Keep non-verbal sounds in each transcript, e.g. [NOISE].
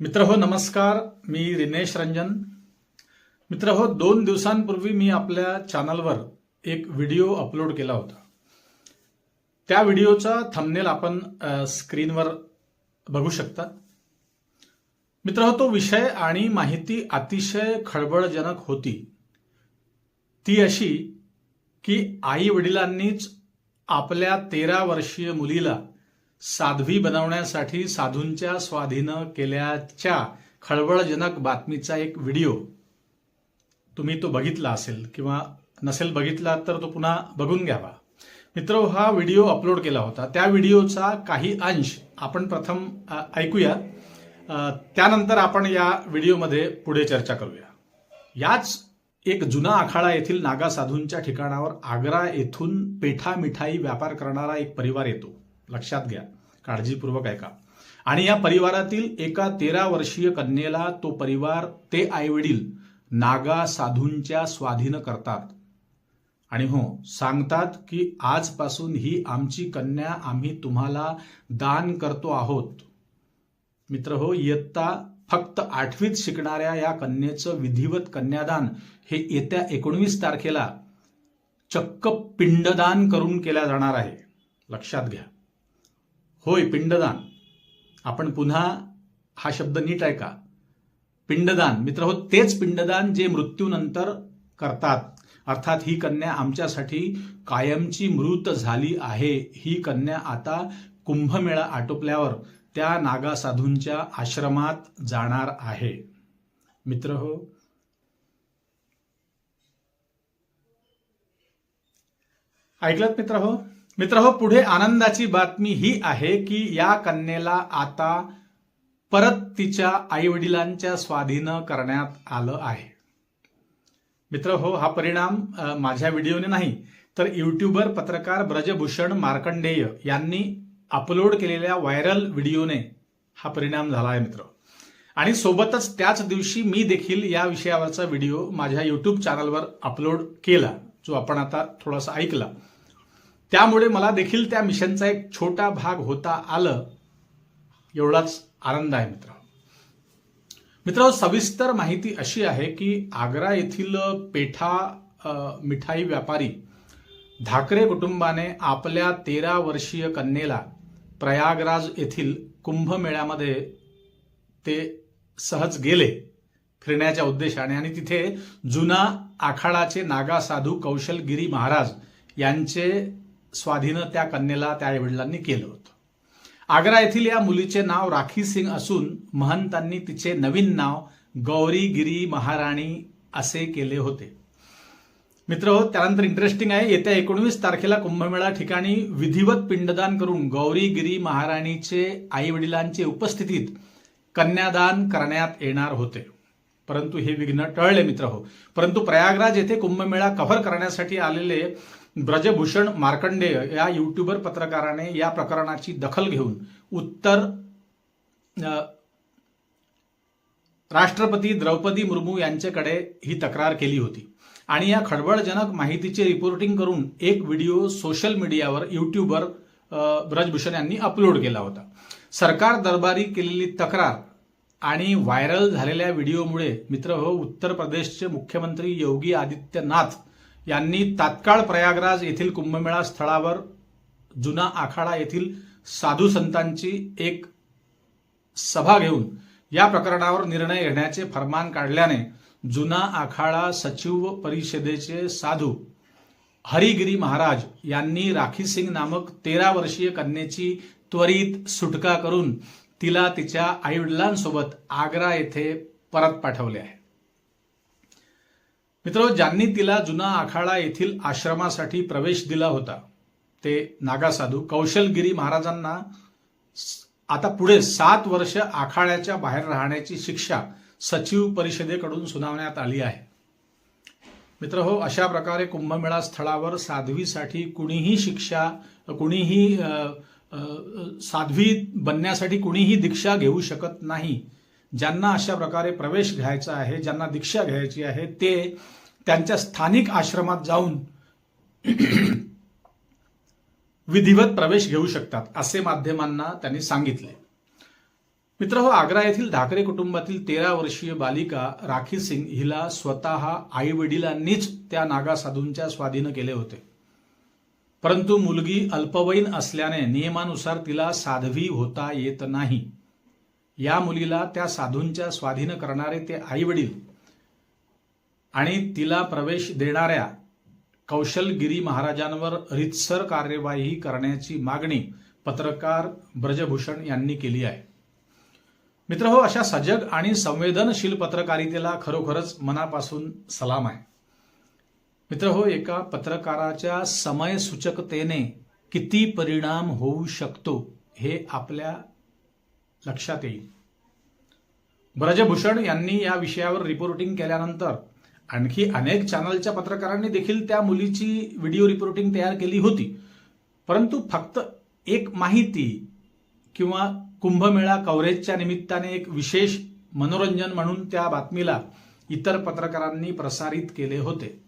मित्र हो नमस्कार. मी रिनेश रंजन. मित्र हो दोन दिवसांपूर्वी मी आपल्या चॅनलवर एक व्हिडिओ अपलोड केला होता. त्या व्हिडिओचा थंबनेल आपण स्क्रीनवर बघू शकता. मित्र हो तो विषय आणि माहिती अतिशय खळबळजनक होती. ती अशी की आई वडिलांनीच आपल्या तेरा वर्षीय मुलीला साध्वी बनवण्यासाठी साधूंच्या स्वाधीनं केल्याच्या खळबळजनक बातमीचा एक व्हिडिओ तुम्ही तो बघितला असेल किंवा नसेल बघितला तर तो पुन्हा बघून घ्यावा. मित्र हा व्हिडिओ अपलोड केला होता. त्या व्हिडिओचा काही अंश आपण प्रथम ऐकूया. त्यानंतर आपण या व्हिडिओमध्ये पुढे चर्चा करूया. याच एक जुना आखाडा येथील नागा साधूंच्या ठिकाणावर आग्रा येथून पेठा मिठाई व्यापार करणारा एक परिवार येतो. लक्षात घ्या. काळजीपूर्वक ऐका. आणि या परिवारातील एका तेरा वर्षीय कन्येला तो परिवार ते आईवडील नागा साधूंच्या स्वाधीन करतात. आणि हो सांगतात की आजपासून ही आमची कन्या आम्ही तुम्हाला दान करतो आहोत. मित्र हो इयत्ता फक्त आठवीत शिकणाऱ्या या कन्येचं विधिवत कन्यादान हे येत्या एकोणवीस तारखेला चक्क पिंडदान करून केल्या जाणार आहे. लक्षात घ्या. होय पिंडदान. आपण पुन्हा हा शब्द नीट ऐका. पिंडदान. मित्र हो तेच पिंडदान जे मृत्यूनंतर करतात. अर्थात ही कन्या आमच्यासाठी कायमची मृत झाली आहे. ही कन्या आता कुंभमेळा आटोपल्यावर त्या नागा साधूंच्या आश्रमात जाणार आहे. मित्र हो ऐकलत मित्र हो? मित्र हो पुढे आनंदाची बातमी ही आहे की या कन्येला आता परत तिच्या आई वडिलांच्या स्वाधीन करण्यात आलं आहे. मित्र हो हा परिणाम माझ्या व्हिडिओने नाही तर युट्यूबर पत्रकार ब्रजभूषण मार्कंडेय यांनी अपलोड केलेल्या व्हायरल व्हिडिओने हा परिणाम झाला आहे मित्र. आणि सोबतच त्याच दिवशी मी देखील या विषयावरचा व्हिडिओ माझ्या युट्यूब चॅनलवर अपलोड केला जो आपण आता थोडासा ऐकला. त्यामुळे मला देखील त्या मिशनचा एक छोटा भाग होता आलं. एवढाच आनंद आहे मित्र मित्र सविस्तर माहिती अशी आहे की आग्रा येथील पेठा मिठाई व्यापारी धाकरे कुटुंबाने आपल्या तेरा वर्षीय कन्येला प्रयागराज येथील कुंभमेळ्यामध्ये ते सहज गेले फिरण्याच्या उद्देशाने. आणि तिथे जुना आखाडाचे नागा साधू कौशलगिरी महाराज यांचे स्वाधीनं त्या कन्येला त्या आईवडिलांनी केलं होतं. आग्रा येथील या मुलीचे नाव राखी सिंग असून महंतांनी तिचे नवीन नाव गौरीगिरी महाराणी असे केले होते. मित्र हो त्यानंतर इंटरेस्टिंग आहे येत्या एकोणवीस तारखेला कुंभमेळा ठिकाणी विधिवत पिंडदान करून गौरीगिरी महाराणीचे आई उपस्थितीत कन्यादान करण्यात येणार होते. परंतु हे विघ्न टळले मित्र हो परंतु प्रयागराज येथे कुंभमेळा कव्हर करण्यासाठी आलेले ब्रजभूषण मार्कंडेय या युट्यूबर पत्रकाराने या प्रकरणाची दखल घेऊन उत्तर राष्ट्रपती द्रौपदी मुर्मू यांच्याकडे ही तक्रार केली होती. आणि या खळबळजनक माहितीचे रिपोर्टिंग करून एक व्हिडिओ सोशल मीडियावर युट्यूबर ब्रजभूषण यांनी अपलोड केला होता. सरकार दरबारी केलेली तक्रार आणि व्हायरल झालेल्या व्हिडिओमुळे मित्र हो उत्तर प्रदेशचे मुख्यमंत्री योगी आदित्यनाथ यांनी तात्काळ प्रयागराज येथील कुंभमेळा स्थळावर जुना आखाडा येथील साधू संतांची एक सभा घेऊन या प्रकरणावर निर्णय घेण्याचे फरमान काढल्याने जुना आखाडा सचिव परिषदेचे साधू हरिगिरी महाराज यांनी राखी सिंग नामक तेरा वर्षीय कन्येची त्वरित सुटका करून तिला तिच्या आईवडिलांसोबत आग्रा येथे परत पाठवले आहे. मित्र ज्यांनी तिला जुना आखाडा येथील आश्रमासाठी प्रवेश दिला होता ते नागा साधू कौशलगिरी महाराजांना आता पुढे सात वर्ष आखाड्याच्या बाहेर राहण्याची शिक्षा सचिव परिषदेकडून सुनावण्यात आली आहे. मित्र हो अशा प्रकारे कुंभमेळा स्थळावर साध्वीसाठी कुणीही शिक्षा कुणीही साध्वी बनण्यासाठी कुणीही दीक्षा घेऊ शकत नाही. ज्यांना अशा प्रकारे प्रवेश घ्यायचा आहे ज्यांना दीक्षा घ्यायची आहे ते त्यांच्या स्थानिक आश्रमात जाऊन [CLEARS THROAT] विधिवत प्रवेश घेऊ शकतात असे माध्यमांना त्यांनी सांगितले. मित्र हो आग्रा येथील ठाकरे कुटुंबातील तेरा वर्षीय बालिका राखी सिंग हिला स्वतः आई वडिलांनीच त्या नागा साधूंच्या स्वाधीन केले होते. परंतु मुलगी अल्पवयीन असल्याने नियमानुसार तिला साध्वी होता येत नाही. या मुलीला त्या साधूंच्या स्वाधीन करणारे ते आई वडील आणि तिला प्रवेश देणाऱ्या कौशलगिरी महाराजांवर रितसर कार्यवाही करण्याची मागणी पत्रकार ब्रजभूषण यांनी केली आहे. मित्र हो अशा सजग आणि संवेदनशील पत्रकारितेला खरोखरच मनापासून सलाम आहे. मित्र हो एका पत्रकाराच्या समयसूचकतेने किती परिणाम होऊ शकतो हे आपल्या लक्षात येईल. ब्रजभूषण यांनी या विषयावर रिपोर्टिंग केल्यानंतर आणखी अनेक चॅनलच्या पत्रकारांनी देखील त्या मुलीची व्हिडिओ रिपोर्टिंग तयार केली होती. परंतु फक्त एक माहिती किंवा कुंभमेळा कव्हरेजच्या निमित्ताने एक विशेष मनोरंजन म्हणून त्या बातमीला इतर पत्रकारांनी प्रसारित केले होते.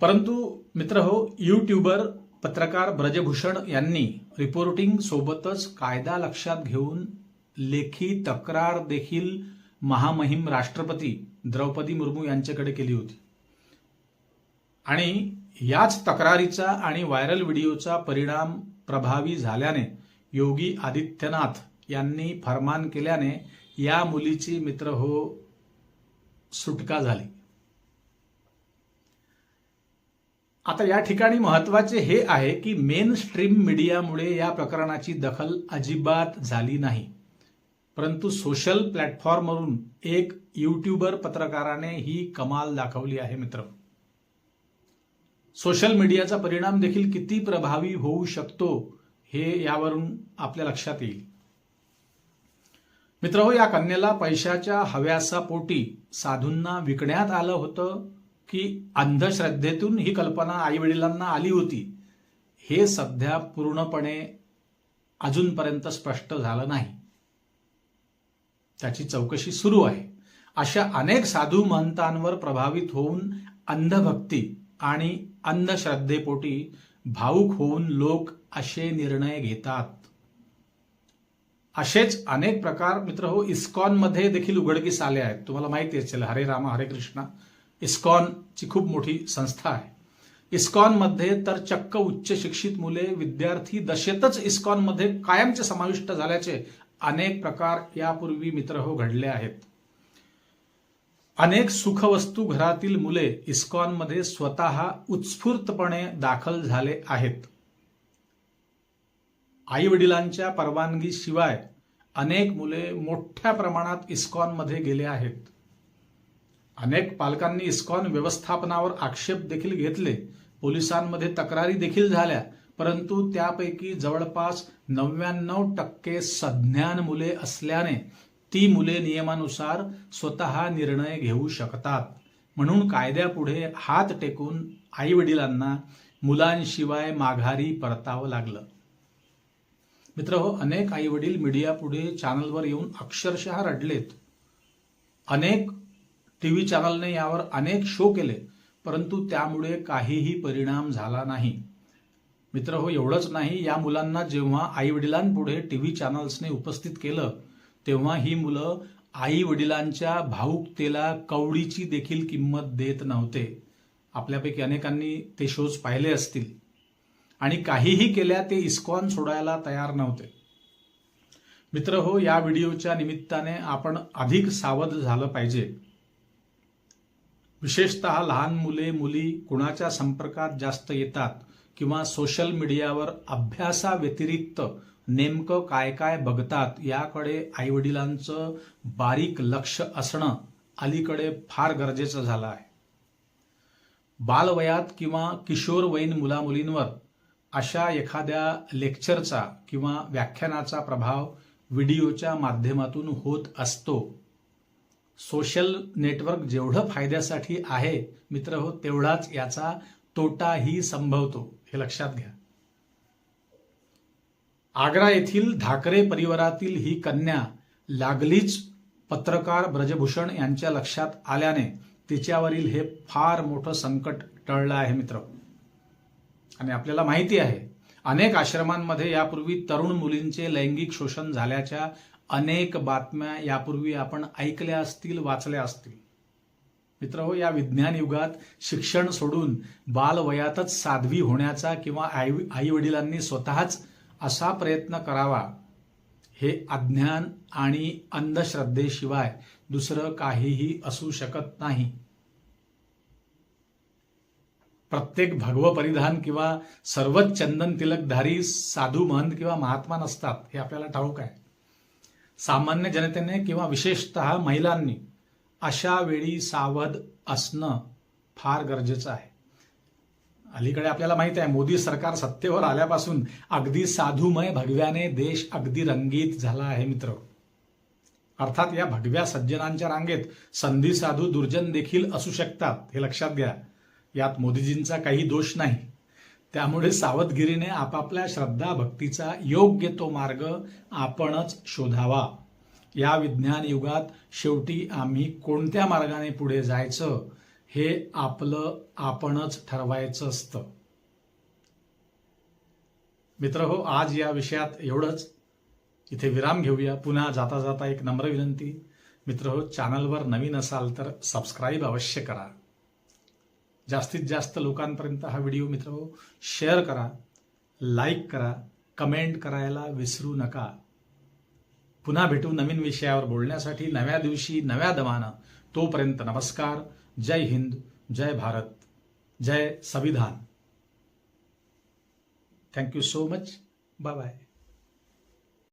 परंतु मित्र हो युट्यूबर पत्रकार ब्रजभूषण यांनी रिपोर्टिंग सोबतच कायदा लक्षात घेऊन लेखी तक्रार देखील महामहिम राष्ट्रपती द्रौपदी मुर्मू यांच्याकडे केली होती. आणि याच तक्रारीचा आणि व्हायरल व्हिडिओचा परिणाम प्रभावी झाल्याने योगी आदित्यनाथ यांनी फरमान केल्याने या मुलीची मित्र हो सुटका झाली. आता या ठिकाणी महत्त्वाचे हे आहे की मेन स्ट्रीम मीडियामुळे या प्रकरणाची दखल अजिबात झाली नाही. परंतु सोशल प्लॅटफॉर्मवरून एक युट्यूबर पत्रकाराने ही कमाल दाखवली आहे मित्र. सोशल मीडियाचा परिणाम देखील किती प्रभावी होऊ शकतो हे यावरून आपल्या लक्षात येईल. मित्र हो या कन्याला पैशाच्या हव्यासापोटी साधूंना विकण्यात आलं होतं. की अंधश्रद्धेतून ही कल्पना आई वडिलांना आली होती हे सध्या पूर्णपणे अजूनपर्यंत स्पष्ट झालं नाही. त्याची चौकशी सुरू आहे. अशा अनेक साधू महंतांवर प्रभावित होऊन अंधभक्ती आणि अंधश्रद्धेपोटी भाऊक होऊन लोक असे निर्णय घेतात. असेच अनेक प्रकार मित्र हो इस्कॉनमध्ये देखील उघडकीस आले आहेत. तुम्हाला माहिती असेल हरे रामा हरे कृष्णा. इस्कॉनची खूप मोठी संस्था आहे. इस्कॉनमध्ये तर चक्क उच्च शिक्षित मुले विद्यार्थी दशेतच इस्कॉनमध्ये कायमचे समाविष्ट झाल्याचे अनेक प्रकार यापूर्वी मित्र हो घडले आहेत. अनेक सुखवस्तू घरातील मुले इस्कॉनमध्ये स्वतः उत्स्फूर्तपणे दाखल झाले आहेत. आई वडिलांच्या परवानगीशिवाय अनेक मुले मोठ्या प्रमाणात इस्कॉनमध्ये गेले आहेत. अनेक पालकांनी इस्कॉन व्यवस्थापनावर आक्षेप देखील घेतले. पोलिसांमध्ये तक्रारी देखील झाल्या परंतु त्यापैकी जवळपास नव्याण्णव टक्के सज्ञान मुले असल्याने ती मुले नियमानुसार स्वतः निर्णय घेऊ शकतात. म्हणून कायद्यापुढे हात टेकून आई वडिलांना मुलांशिवाय माघारी परतावं लागलं. मित्र हो अनेक आई वडील चॅनलवर येऊन अक्षरशः रडलेत. अनेक टी व्ही चॅनलने यावर अनेक शो केले परंतु त्यामुळे काहीही परिणाम झाला नाही. मित्र हो एवढंच नाही या मुलांना जेव्हा आई वडिलांपुढे टीव्ही चॅनल्सने उपस्थित केलं तेव्हा ही मुलं आई वडिलांच्या भाऊकतेला कवडीची देखील किंमत देत नव्हते. आपल्यापैकी अनेकांनी ते शोज पाहिले असतील. आणि काहीही केल्या ते इस्कॉन सोडायला तयार नव्हते. मित्र हो या व्हिडिओच्या निमित्ताने आपण अधिक सावध झालं पाहिजे. विशेषतः लहान मुले मुली कुणाच्या संपर्कात जास्त येतात किंवा सोशल मीडियावर अभ्यासाव्यतिरिक्त नेमकं काय काय बघतात याकडे आईवडिलांचं बारीक लक्ष असणं अलीकडे फार गरजेचं झालं आहे. बालवयात किंवा किशोरवयीन मुलामुलींवर अशा एखाद्या लेक्चरचा किंवा व्याख्यानाचा प्रभाव व्हिडिओच्या माध्यमातून होत असतो. सोशल नेटवर्क जेवढं फायद्यासाठी आहे मित्र हो तेवढाच याचा तोटाही संभवतो. हे लक्षात घ्या. आग्रा येथील ढाकरे परिवारातील ही कन्या लागलीच पत्रकार ब्रजभूषण यांच्या लक्षात आल्याने तिच्यावरील हे फार मोठं संकट टळलं आहे मित्र हो. आणि आपल्याला माहिती आहे अनेक आश्रमांमध्ये यापूर्वी तरुण मुलींचे लैंगिक शोषण झाल्याच्या अनेक बातम्या यापूर्वी आपण ऐकल्या असतील वाचल्या असतील. मित्र हो या विज्ञान युगात शिक्षण सोडून बालवयातच साध्वी होण्याचा किंवा आई वडिलांनी स्वतःच असा प्रयत्न करावा हे अज्ञान आणि अंधश्रद्धेशिवाय दुसरं काहीही असू शकत नाही. प्रत्येक भगव परिधान किंवा सर्वच चंदन तिलकधारी साधू महंत किंवा महात्मा नसतात हे आपल्याला ठाऊक आहे. सामान्य जनतेने किंवा विशेषतः महिलांनी अशा वेळी सावध असणं फार गरजेचं आहे. अलीकडे आपल्याला माहीत आहे मोदी सरकार सत्तेवर आल्यापासून अगदी साधूमय भगव्याने देश अगदी रंगीत झाला आहे मित्र. अर्थात या भगव्या सज्जनांच्या रांगेत संधी साधू दुर्जन देखील असू शकतात हे लक्षात घ्या. यात मोदीजींचा काही दोष नाही. त्यामुळे सावधगिरीने आपापल्या श्रद्धा भक्तीचा योग्य तो मार्ग आपणच शोधावा. या विज्ञान युगात शेवटी आम्ही कोणत्या मार्गाने पुढे जायचं हे आपलं आपणच ठरवायचं असतं. मित्र हो आज या विषयात एवढंच. इथे विराम घेऊया. पुन्हा जाता जाता एक नम्र विनंती. मित्र हो चॅनलवर नवीन असाल तर सबस्क्राईब अवश्य करा. जास्तीत जास्त लोकांपर्यंत हा व्हिडिओ मित्र शेअर करा लाईक करा कमेंट करायला विसरू नका. पुन्हा भेटू नवीन विषयावर बोलण्यासाठी नव्या दिवशी नव्या दमानं. तोपर्यंत नमस्कार, जय हिंद, जय भारत, जय संविधान. Thank you so much bye bye